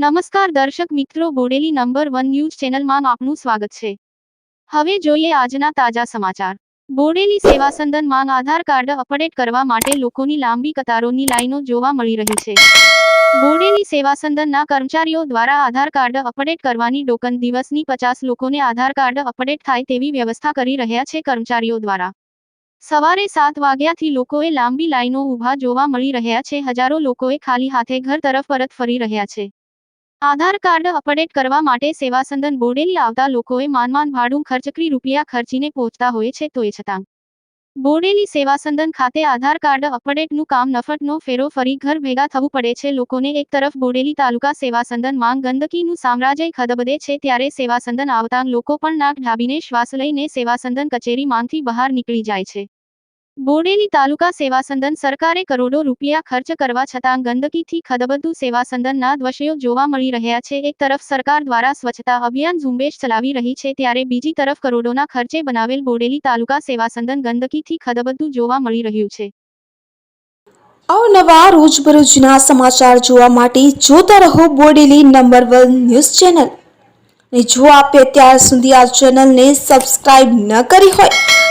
નમસ્કાર દર્શક મિત્રો, બોડેલી નંબર વન ન્યૂઝ ચેનલમાં આપનું સ્વાગત છે. હવે જોઈએ આજના તાજા સમાચાર. બોડેલી સેવા સંદનમાં આધાર કાર્ડ અપડેટ કરવા માટે લોકોની લાંબી કતારોની લાઈનો જોવા મળી રહી છે. બોડેલી સેવા સંદનના કર્મચારીઓ દ્વારા આધાર કાર્ડ અપડેટ કરવાની ડોકન દિવસની પચાસ લોકોને આધાર કાર્ડ અપડેટ થાય તેવી વ્યવસ્થા કરી રહ્યા છે કર્મચારીઓ દ્વારા. સવારે સાત વાગ્યાથી લોકોએ લાંબી લાઈનો ઊભા જોવા મળી રહ્યા છે. હજારો લોકોએ ખાલી હાથે ઘર તરફ પરત ફરી રહ્યા છે. આધાર કાર્ડ અપડેટ કરવા માટે સેવા સંદન બોડેલી આવતા લોકોએ માનમાન ભાડું ખર્ચકરી રૂપિયા ખર્ચીને પહોંચતા હોય છે તોય છતાં. બોડેલી સેવા સંદન ખાતે આધાર કાર્ડ અપડેટનું કામ નફટનો ફેરો ફરી ઘર ભેગા થવું પડે છે. લોકોને એક તરફ બોડેલી તાલુકા સેવા સંદન માંગ ગંદકીનું સામ્રાજ્ય ખદબદે છે ત્યારે સેવા સંદન આવતા લોકો પણ નાક ઢાબીને શ્વાસ લઈને સેવા સંદન કચેરી માંગથી બહાર નીકળી જાય છે. બોડેલી તાલુકા સેવાસંદન સરકારે કરોડો રૂપિયા ખર્ચ કરવા છતાં ગંદકીથી ખદબદુ સેવાસંદનના દ્રશ્યો જોવા મળી રહ્યા છે. એક તરફ સરકાર દ્વારા સ્વચ્છતા અભિયાન ઝુંબેશ ચલાવી રહી છે ત્યારે બીજી તરફ કરોડોના ખર્ચે બનાવેલ બોડેલી તાલુકા સેવા સંદન ગંદકીથી ખદબદુ જોવા મળી રહ્યું છે. અવનવા રોજબરોજના સમાચાર જોવા માટે જોતા રહો Bodeli number one news channel. ને જો આપે અત્યાર સુધી આ ચેનલને સબસ્ક્રાઇબ ન કરી હોય